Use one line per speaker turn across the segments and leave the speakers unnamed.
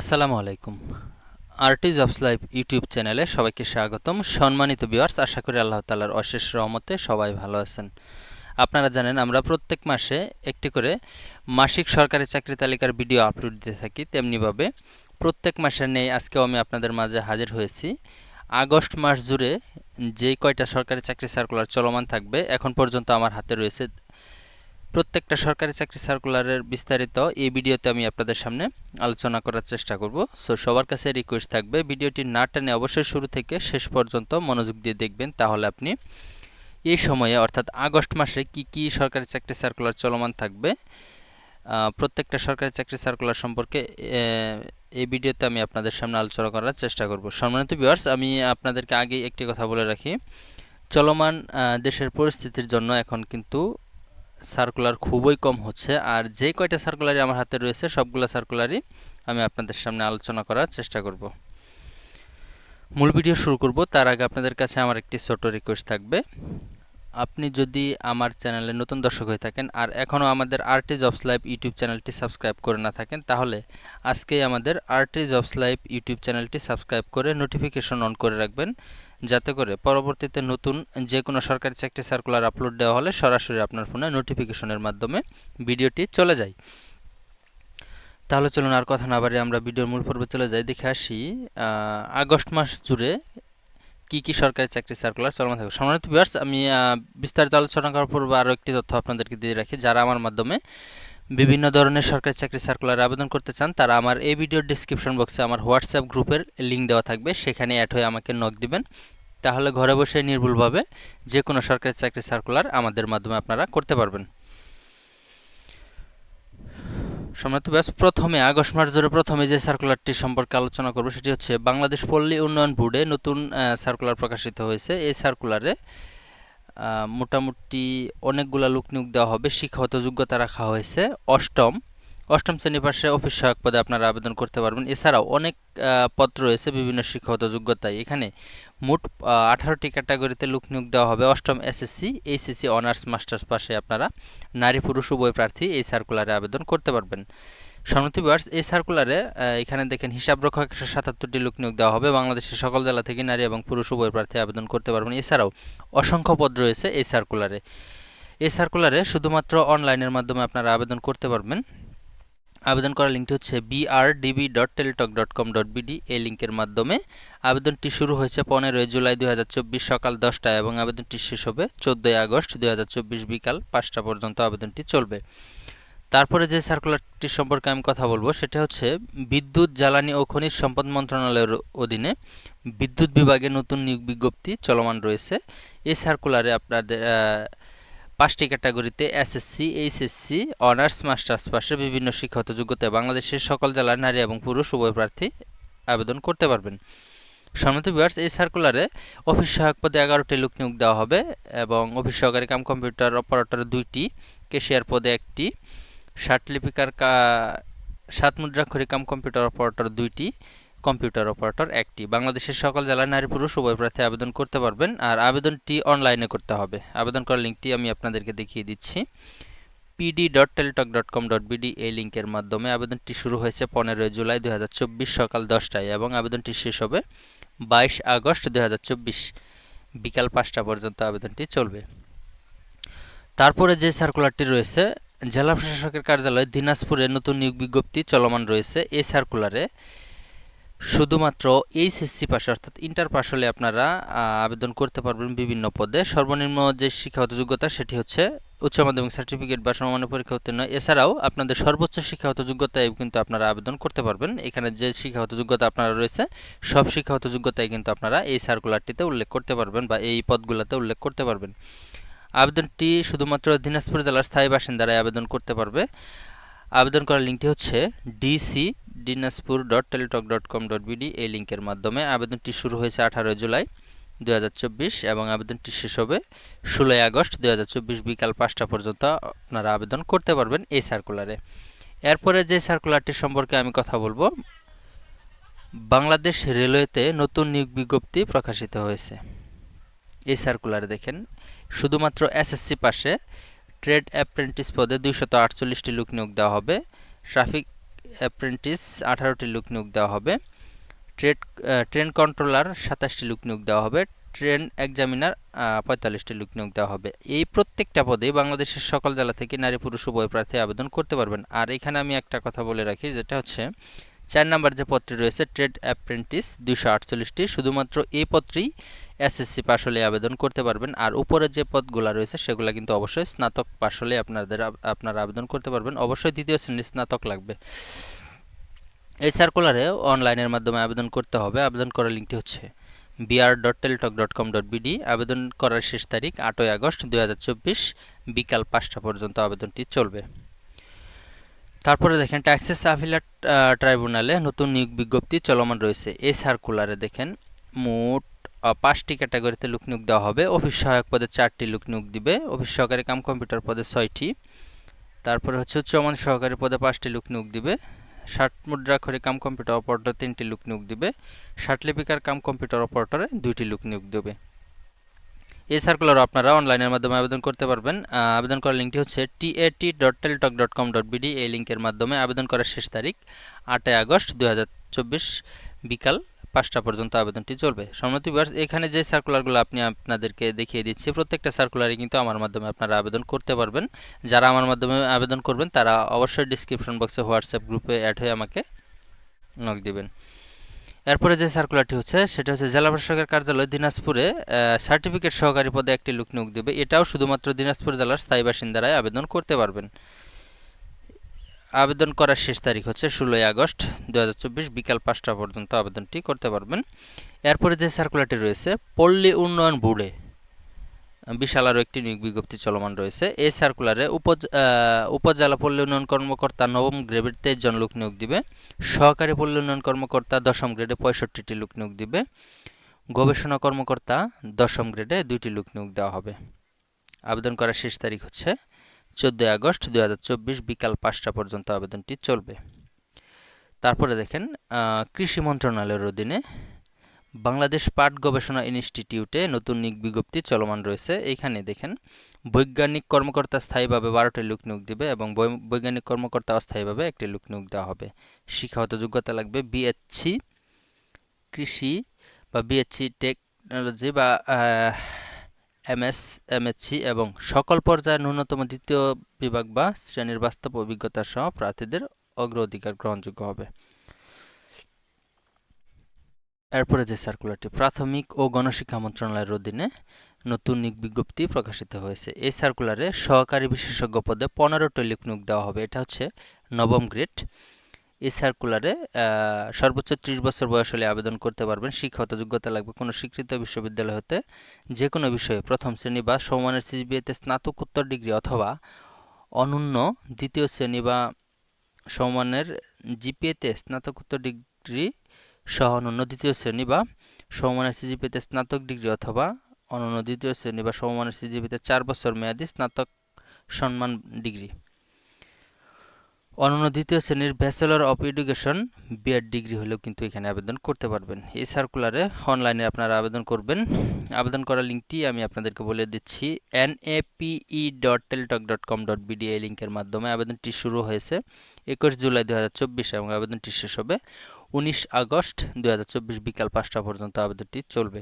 আসসালামু আলাইকুম। RT jobs live YouTube চ্যানেলে সবাইকে স্বাগতম। সম্মানিত ভিউয়ার্স, আশা করি আল্লাহ তালার অশেষ রহমতে সবাই ভালো আছেন। আপনারা জানেন, আমরা প্রত্যেক মাসে একটি করে মাসিক সরকারি চাকরি তালিকার ভিডিও আপলোড দিতে থাকি। তেমনিভাবে প্রত্যেক মাসের নেই আজকেও আমি আপনাদের মাঝে হাজির হয়েছি। আগস্ট মাস জুড়ে যেই কয়টা সরকারি চাকরি সার্কুলার চলমান থাকবে, এখন পর্যন্ত আমার হাতে রয়েছে প্রত্যেকটা সরকারি চাকরি সার্কুলারের বিস্তারিত এই ভিডিওতে আমি আপনাদের সামনে আলোচনা করার চেষ্টা করব। সো সবার কাছে রিকোয়েস্ট থাকবে, ভিডিওটি না টেনে অবশ্যই শুরু থেকে শেষ পর্যন্ত মনোযোগ দিয়ে দেখবেন, তাহলে আপনি এই সময়ে, অর্থাৎ আগস্ট মাসে কি কি সরকারি চাকরি সার্কুলার চলমান থাকবে প্রত্যেকটা সরকারি চাকরি সার্কুলার সম্পর্কে এই ভিডিওতে আমি আপনাদের সামনে আলোচনা করার চেষ্টা করব। সম্মানিত ভিউয়ার্স আমি আপনাদেরকে আগেই একটি কথা বলে রাখি। চলমান দেশের পরিস্থিতির জন্য এখন কিন্তু সার্কুলার খুবই কম হচ্ছে। আর যে কয়টা সার্কুলারই আমার হাতে রয়েছে, সবগুলো সার্কুলারই আমি আপনাদের সামনে আলোচনা করার চেষ্টা করব। মূল ভিডিও শুরু করব। তার আগে আপনাদের কাছে আমার একটি ছোট রিকোয়েস্ট থাকবে। আপনি যদি আমার চ্যানেলে নতুন দর্শক হয়ে থাকেন আর এখনও আমাদের আরটি জবস লাইভ ইউটিউব চ্যানেলটি সাবস্ক্রাইব করে না থাকেন, তাহলে আজকেই আমাদের আরটি জবস লাইভ ইউটিউব চ্যানেলটি সাবস্ক্রাইব করে নোটিফিকেশন অন করে রাখবেন। যাতে করে পরবর্তীতে নতুন যে কোনো সরকারি চাকরি সার্কুলার আপলোড দেওয়া হলে সরাসরি আপনার ফোনে নোটিফিকেশনের মাধ্যমে ভিডিওটি চলে যায়। তাহলে চলুন আর কথা না বাড়ি আমরা ভিডিওর মূল পর্বে চলে যাই। দেখে আসি আগস্ট মাস জুড়ে কি কি সরকারি চাকরি সার্কুলার চলমান থাকবে সম্মানিত ভিউয়ার্স আমি বিস্তারিত আলোচনা করার পূর্বে আরও একটি তথ্য আপনাদেরকে দিয়ে রাখি। যারা আমার মাধ্যমে বিভিন্ন ধরনের সরকারি চাকরি সার্কুলার আবেদন করতে চান, তারা আমার এই ভিডিওর ডিসক্রিপশন বক্সে আমার হোয়াটসঅ্যাপ গ্রুপের লিঙ্ক দেওয়া থাকবে। সেখানে অ্যাড হয়ে আমাকে নক দিবেন। তাহলে ঘরে বসে নির্ভুলভাবে যে কোনো সরকারি চাকরি সার্কুলার আমাদের মাধ্যমে আপনারা করতে পারবেন। সম্রাট ব্যাস প্রথমে আগস্ট মাস ধরে প্রথমে যে সার্কুলারটি সম্পর্কে আলোচনা করব, সেটি হচ্ছে বাংলাদেশ পল্লী উন্নয়ন বোর্ডে নতুন সার্কুলার প্রকাশিত হয়েছে। এই সার্কুলারে মোটামুটি অনেকগুলো লোক নিয়োগ দেওয়া হবে, শিক্ষাগত যোগ্যতা রাখা হয়েছে। অষ্টম অষ্টম শ্রেণি পাশে অফিস সহায়ক পদে আপনারা আবেদন করতে পারবেন। এছাড়াও অনেক পদ রয়েছে বিভিন্ন শিক্ষাগত যোগ্যতায়। এখানে মোট আঠারোটি ক্যাটাগরিতে লোক নিয়োগ দেওয়া হবে। অষ্টম এসএসসি এইচএসসি অনার্স মাস্টার্স পাশে আপনারা নারী, পুরুষ, উভয় প্রার্থী এই সার্কুলারে আবেদন করতে পারবেন। সম্মতি বিভার্স এই সার্কুলারে এখানে দেখেন হিসাব রক্ষক একশো সাতাত্তরটি লোক নিয়োগ দেওয়া হবে। বাংলাদেশের সকল জেলা থেকে নারী এবং পুরুষ উভয় প্রার্থী আবেদন করতে পারবেন। এছাড়াও অসংখ্য পদ রয়েছে এই সার্কুলারে। এই সার্কুলারে শুধুমাত্র অনলাইনের মাধ্যমে আপনারা আবেদন করতে পারবেন। আবেদন করার লিঙ্কটি হচ্ছে BRDB dot Teletalk dot com dot BD এই লিঙ্কের মাধ্যমে আবেদনটি শুরু হয়েছে পনেরোই জুলাই দুই হাজার চব্বিশ সকাল দশটায় এবং আবেদনটি শেষ হবে চোদ্দোই আগস্ট দুই হাজার চব্বিশ বিকাল পাঁচটা পর্যন্ত আবেদনটি চলবে। তারপরে যে সার্কুলারটি সম্পর্কে আমি কথা বলব, সেটা হচ্ছে বিদ্যুৎ, জ্বালানি ও খনিজ সম্পদ মন্ত্রণালয়ের অধীনে বিদ্যুৎ বিভাগে নতুন নিয়োগ বিজ্ঞপ্তি চলমান রয়েছে। এই সার্কুলারে আপনাদের পাঁচটি ক্যাটাগরিতে এসএসসি এইচএসসি অনার্স মাস্টার্স পাশে বিভিন্ন শিক্ষাগত যোগ্যতায় বাংলাদেশের সকল জেলার নারী এবং পুরুষ উভয় প্রার্থী আবেদন করতে পারবেন। সম্মত বিভার্স এই সার্কুলারে অফিস সহায়ক পদে এগারোটি লোক নিয়োগ দেওয়া হবে এবং অফিস সহকারী কাম কম্পিউটার অপারেটর দুইটি কেশিয়ার পদে একটি। ষাট লিপিকার সাত মুদ্রাক্ষরী কাম কম্পিউটার অপারেটর দুইটি কম্পিউটার অপারেটর একটি। বাংলাদেশের সকল জেলার নারী পুরুষ উভয় প্রার্থী আবেদন করতে পারবেন, আর আবেদনটি অনলাইনে করতে হবে। আবেদন করার লিঙ্কটি আমি আপনাদেরকে দেখিয়ে দিচ্ছি। PD dot Teletalk dot com dot BD এই লিঙ্কের মাধ্যমে আবেদনটি শুরু হয়েছে পনেরোই জুলাই দু হাজার চব্বিশ সকাল দশটায় এবং আবেদনটি শেষ হবে বাইশ আগস্ট দু হাজার চব্বিশ বিকাল পাঁচটা পর্যন্ত আবেদনটি চলবে। তারপরে যে সার্কুলারটি রয়েছে জেলা প্রশাসকের কার্যালয় দিনাজপুরে নতুন নিয়োগ বিজ্ঞপ্তি চলমান রয়েছে এই সার্কুলারে শুধুমাত্র এইচএসসি পাশে, অর্থাৎ ইন্টার পাস হলে আপনারা আবেদন করতে পারবেন বিভিন্ন পদে। সর্বনিম্ন যে শিক্ষাগত যোগ্যতা সেটি হচ্ছে উচ্চ মাধ্যমিক সার্টিফিকেট বা সমমানের পরীক্ষা উত্তীর্ণ। এছাড়াও আপনাদের সর্বোচ্চ শিক্ষাগত যোগ্যতায় কিন্তু আপনারা আবেদন করতে পারবেন। এখানে যে শিক্ষাগত যোগ্যতা আপনারা রয়েছে, সব শিক্ষাগত যোগ্যতায় কিন্তু আপনারা এই সার্কুলারটিতে উল্লেখ করতে পারবেন বা এই পদগুলোতে উল্লেখ করতে পারবেন। আবেদনটি শুধুমাত্র দিনাজপুর জেলার স্থায়ী বাসিন্দারাই আবেদন করতে পারবে। আবেদন করার লিঙ্কটি হচ্ছে DC Dinajpur dot Teletalk dot com dot BD এই লিঙ্কের মাধ্যমে আবেদনটি শুরু হয়েছে আঠারোই জুলাই দু হাজার চব্বিশ এবং আবেদনটি শেষ হবে ষোলোই আগস্ট দুই হাজার চব্বিশ বিকাল পাঁচটা পর্যন্ত আপনারা আবেদন করতে পারবেন এই সার্কুলারে। এরপরে যে সার্কুলারটি সম্পর্কে আমি কথা বলব, বাংলাদেশ রেলওয়েতে নতুন নিয়োগ বিজ্ঞপ্তি প্রকাশিত হয়েছে। এই সার্কুলারে দেখেন, শুধুমাত্র এসএসসি পাশে ট্রেড অ্যাপ্রেন্টিস পদে দুইশত আটচল্লিশটি লোক নিয়োগ দেওয়া হবে ট্রাফিক অ্যাপ্রেন্টিস আঠারোটি লোক নিয়োগ দেওয়া হবে ট্রেড ট্রেন কন্ট্রোলার সাতাশটি লোক নিয়োগ দেওয়া হবে ট্রেন এক্সামিনার পঁয়তাল্লিশটি লোক নিয়োগ দেওয়া হবে। এই প্রত্যেকটা পদে বাংলাদেশের সকল জেলা থেকে নারী পুরুষ উভয় প্রার্থী আবেদন করতে পারবেন। আর এখানে আমি একটা কথা বলে রাখি, যেটা হচ্ছে চার নাম্বার যে পদটি রয়েছে ট্রেড অ্যাপ্রেন্টিস দুশো আটচল্লিশটি, শুধুমাত্র এই পদটি এসএসসি পাশ হলে আবেদন করতে পারবেন। আর উপরে যে পদগুলো রয়েছে, সেগুলো কিন্তু অবশ্যই স্নাতক পাশ হলে আপনাদের আপনারা আবেদন করতে পারবেন। অবশ্যই দ্বিতীয় শ্রেণির স্নাতক লাগবে। এই সার্কুলারে অনলাইনের মাধ্যমে আবেদন করতে হবে। আবেদন করার লিঙ্কটি হচ্ছে BR dot Teletalk dot com dot BD আবেদন করার শেষ তারিখ আটই আগস্ট দুই হাজার চব্বিশ, বিকাল পাঁচটা পর্যন্ত আবেদনটি চলবে। তারপরে দেখেন ট্যাক্সেস আফিলাট ট্রাইব্যুনালে নতুন নিয়োগ বিজ্ঞপ্তি চলমান রয়েছে। এই সার্কুলারে দেখেন, মোট পাঁচটি ক্যাটাগরিতে লোক নিয়োগ দেওয়া হবে। অফিস সহায়ক পদে চারটি লোক নিয়োগ দিবে। অফিস সহকারী কাম কম্পিউটার পদে ছয়টি। তারপরে হচ্ছে উচ্চমান সহকারী পদে পাঁচটি লোক নিয়োগ দিবে। ষাট মুদ্রাক্ষরে কাম কম্পিউটার অপারেটর তিনটি লোক নিয়োগ দিবে। ষাট লিপিকার কাম কম্পিউটার অপারেটরে দুইটি লোক নিয়োগ দেবে। এই সার্কুলার আপনারা অনলাইনের মাধ্যমে আবেদন করতে পারবেন। আবেদন করার লিঙ্কটি হচ্ছে TAT dot Teletalk dot com dot BD এই লিঙ্কের মাধ্যমে আবেদন করার শেষ তারিখ আটই আগস্ট দু হাজার চব্বিশ বিকাল পাঁচটা পর্যন্ত আবেদনটি চলবে। সম্মতি বিভার্স এখানে যে সার্কুলারগুলো আপনি আপনাদেরকে দেখিয়ে দিচ্ছি, প্রত্যেকটা সার্কুলারই কিন্তু আমার মাধ্যমে আপনারা আবেদন করতে পারবেন। যারা আমার মাধ্যমে আবেদন করবেন, তারা অবশ্যই ডিসক্রিপশন বক্সে হোয়াটসঅ্যাপ গ্রুপে অ্যাড হয়ে আমাকে নক দিবেন। এরপরে যে সার্কুলারটি হচ্ছে, সেটা হচ্ছে জেলা প্রশাসকের কার্যালয় দিনাজপুরে সার্টিফিকেট সহকারী পদে একটি লোক নিয়োগ দেবে। এটাও শুধুমাত্র দিনাজপুর জেলার স্থায়ী বাসিন্দারাই আবেদন করতে পারবেন। আবেদন করার শেষ তারিখ হচ্ছে ষোলোই আগস্ট দুই হাজার চব্বিশ বিকাল পাঁচটা পর্যন্ত আবেদনটি করতে পারবেন। এরপরে যে সার্কুলারটি রয়েছে, পল্লী উন্নয়ন বোর্ডে বিশাল আরও একটি নিয়োগ বিজ্ঞপ্তি চলমান রয়েছে। এই সার্কুলারে উপজেলা পল্লী উন্নয়ন কর্মকর্তা নবম গ্রেডের তেইশ জন লোক নিয়োগ দিবে। সহকারী পল্লী উন্নয়ন কর্মকর্তা দশম গ্রেডে পঁয়ষট্টিটি লোক নিয়োগ দিবে। গবেষণা কর্মকর্তা দশম গ্রেডে দুইটি লোক নিয়োগ দেওয়া হবে। আবেদন করার শেষ তারিখ হচ্ছে চোদ্দোই আগস্ট দুই হাজার চব্বিশ বিকাল পাঁচটা পর্যন্ত আবেদনটি চলবে। তারপরে দেখেন কৃষি মন্ত্রণালয়ের অধীনে বাংলাদেশ পাট গবেষণা ইনস্টিটিউটে নতুন নিক বিজ্ঞপ্তি চলমান রয়েছে। এইখানে দেখেন, বৈজ্ঞানিক কর্মকর্তা স্থায়ীভাবে বারোটি লোক নিয়োগ দেবে এবং বৈজ্ঞানিক কর্মকর্তা অস্থায়ীভাবে একটি লোক নিয়োগ দেওয়া হবে। শিক্ষাগত যোগ্যতা লাগবে বিএসসি, কৃষি বা বিএসসি টেকনোলজি বা এমএস, এমএসসি এবং সকল পর্যায়ের ন্যূনতম দ্বিতীয় বিভাগ বা শ্রেণির বাস্তব অভিজ্ঞতা সহ প্রার্থীদের অগ্রাধিকার গ্রহণযোগ্য হবে। এরপরে যে সার্কুলারটি প্রাথমিক ও গণশিক্ষা মন্ত্রণালয়ের অধীনে নতুন নিক বিজ্ঞপ্তি প্রকাশিত হয়েছে। এই সার্কুলারে সহকারী বিশেষজ্ঞ পদে পনেরোটি লিক নিয়োগ দেওয়া হবে। এটা হচ্ছে নবম গ্রেড এই সার্কুলারে সর্বোচ্চ ত্রিশ বছর বয়স হলে আবেদন করতে পারবেন। শিক্ষাগত যোগ্যতা লাগবে কোনো স্বীকৃত বিশ্ববিদ্যালয় হতে যে কোনো বিষয়ে। প্রথম শ্রেণি বা সমানের সিজিবিএতে স্নাতকোত্তর ডিগ্রি অথবা অনন্য দ্বিতীয় শ্রেণি বা সমানের জিপিএতে স্নাতকোত্তর ডিগ্রি সহ অনন্য দ্বিতীয় শ্রেণি বা সমমানের সিজিপিতে স্নাতক ডিগ্রি অথবা অনন্য দ্বিতীয় শ্রেণি বা সমমানের সিজিপিতে চার বছর মেয়াদী স্নাতক সম্মান ডিগ্রি। অনন্য দ্বিতীয় শ্রেণির bachelor of education BEd degree হলেও কিন্তু এখানে আবেদন করতে পারবেন। এই সার্কুলারে অনলাইনে আপনারা আবেদন করবেন। আবেদন করার লিঙ্কটি আমি আপনাদেরকে বলে দিচ্ছি N A APE dot Teletalk dot com dot BD এই লিঙ্কের মাধ্যমে। আবেদনটি শুরু হয়েছে একুশ জুলাই দু হাজার চব্বিশ এবং আবেদনটি শেষ হবে উনিশ আগস্ট দু হাজার চব্বিশ বিকাল পাঁচটা পর্যন্ত আবেদনটি চলবে।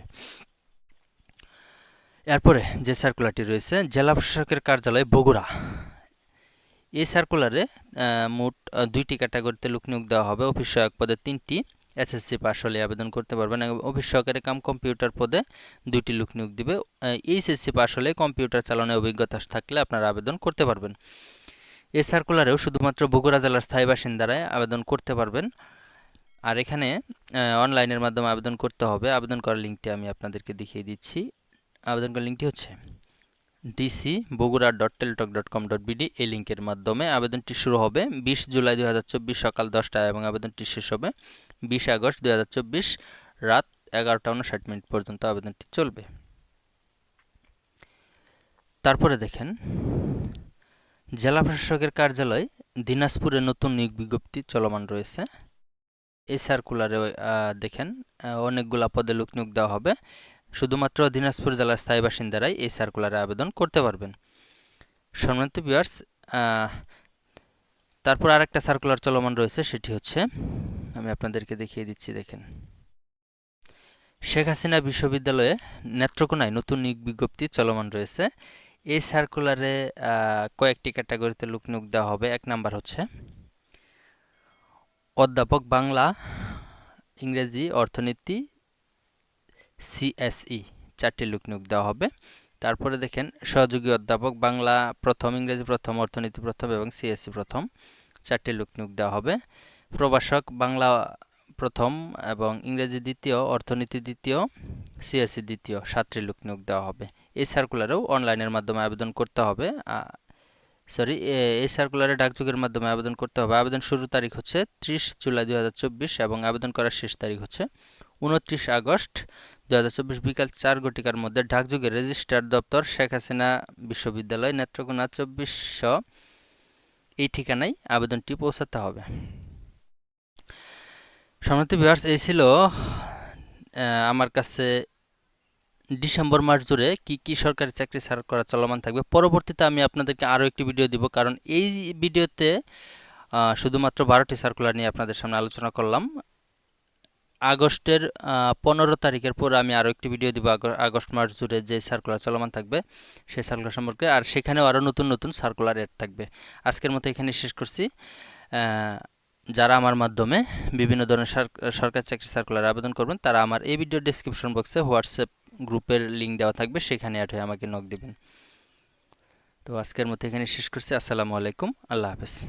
এরপরে যে সার্কুলারটি রয়েছে, জেলা প্রশাসকের কার্যালয় বগুড়া। এই সার্কুলারে মোট দুইটি ক্যাটাগরিতে লোক নিয়োগ দেওয়া হবে। অফিস সহায়ক পদে তিনটি, এসএসসি পাশ হলে আবেদন করতে পারবেন এবং অফিস সহকারী কাম কম্পিউটার পদে দুইটি লোক নিয়োগ দিবে। এইচএসসি পাশ হলে কম্পিউটার চালানোর অভিজ্ঞতা থাকলে আপনারা আবেদন করতে পারবেন। এই সার্কুলারেও শুধুমাত্র বগুড়া জেলার স্থায়ী বাসিন্দারাই আবেদন করতে পারবেন। আর এখানে অনলাইনের মাধ্যমে আবেদন করতে হবে। আবেদন করার লিঙ্কটি আমি আপনাদেরকে দেখিয়ে দিচ্ছি। আবেদন করার লিঙ্কটি হচ্ছে DC Bogura dot Teletalk dot com dot BD এই লিঙ্কের মাধ্যমে আবেদনটি শুরু হবে বিশ জুলাই দু হাজার চব্বিশ সকাল দশটায় এবং আবেদনটি শেষ হবে বিশ আগস্ট দু হাজার চব্বিশ রাত এগারোটা উনষাট মিনিট পর্যন্ত আবেদনটি চলবে। তারপরে দেখেন, জেলা প্রশাসকের কার্যালয় দিনাজপুরে নতুন নিয়োগ বিজ্ঞপ্তি চলমান রয়েছে। এই সার্কুলারে দেখেন অনেকগুলা পদে লোক নিয়োগ দেওয়া হবে। শুধুমাত্র দিনাজপুর জেলার স্থায়ী বাসিন্দারাই এই সার্কুলারে আবেদন করতে পারবেন। সম্মানিত ভিউয়ার্স তারপর আর একটা সার্কুলার চলমান রয়েছে, সেটি হচ্ছে, আমি আপনাদেরকে দেখিয়ে দিচ্ছি, দেখেন। শেখ হাসিনা বিশ্ববিদ্যালয়ে নেত্রকোনায় নতুন নিয়োগ বিজ্ঞপ্তি চলমান রয়েছে। এই সার্কুলারে কয়েকটি ক্যাটাগরিতে লোক নিয়োগ দেওয়া হবে। এক নাম্বার হচ্ছে অধ্যাপক বাংলা, ইংরেজি, অর্থনীতি সিএসই চারটি লোক নিয়োগ দেওয়া হবে। তারপরে দেখেন, সহযোগী অধ্যাপক বাংলা প্রথম, ইংরেজি প্রথম, অর্থনীতি প্রথম এবং সিএসসি প্রথম চারটি লোক নিয়োগ দেওয়া হবে। প্রভাষক বাংলা প্রথম এবং ইংরেজি দ্বিতীয়, অর্থনীতি দ্বিতীয় সিএসসি দ্বিতীয় সাতটি লোক নিয়োগ দেওয়া হবে। এই সার্কুলারেও অনলাইনের মাধ্যমে আবেদন করতে হবে। সরি এই সার্কুলারে ডাকযোগের মাধ্যমে আবেদন করতে হবে। আবেদন শুরুর তারিখ হচ্ছে ত্রিশ জুলাই দু হাজার চব্বিশ এবং আবেদন করার শেষ তারিখ হচ্ছে উনত্রিশ আগস্ট দু হাজার চব্বিশ বিকাল চার ঘটিকার মধ্যে ডাকযোগের রেজিস্ট্রার দপ্তর শেখ হাসিনা বিশ্ববিদ্যালয় নেত্রকোনা চব্বিশশো এই ঠিকানায় আবেদনটি পৌঁছাতে হবে। সম্মানিত ভিউয়ার্স এই ছিল আমার কাছে ডিসেম্বর মাস জুড়ে কি কি সরকারি চাকরি ছাড় করা চলমান থাকবে? পরবর্তীতে আমি আপনাদেরকে আরও একটি ভিডিও দিব, কারণ এই ভিডিওতে শুধুমাত্র বারোটি সার্কুলার নিয়ে আপনাদের সামনে আলোচনা করলাম। আগস্টের পনেরো তারিখের পর আমি আরও একটি ভিডিও দিব আগ- আগস্ট মাস জুড়ে যে সার্কুলার চলমান থাকবে, সেই সার্কুলার সম্পর্কে। আর সেখানেও আরও নতুন নতুন সার্কুলার এড থাকবে। আজকের মতো এখানে শেষ করছি। যারা আমার মাধ্যমে বিভিন্ন ধরনের সরক- সরকারি চাকরি সার্কুলার আবেদন করবেন, তারা আমার এই ভিডিও ডিসক্রিপশন বক্সে হোয়াটসঅ্যাপ গ্রুপের লিঙ্ক দেওয়া থাকবে, সেখানে অ্যাড হয়ে আমাকে নক দেবেন। তো আজকের মতো এখানে শেষ করছি, আসসালামু আলাইকুম, আল্লাহ হাফেজ।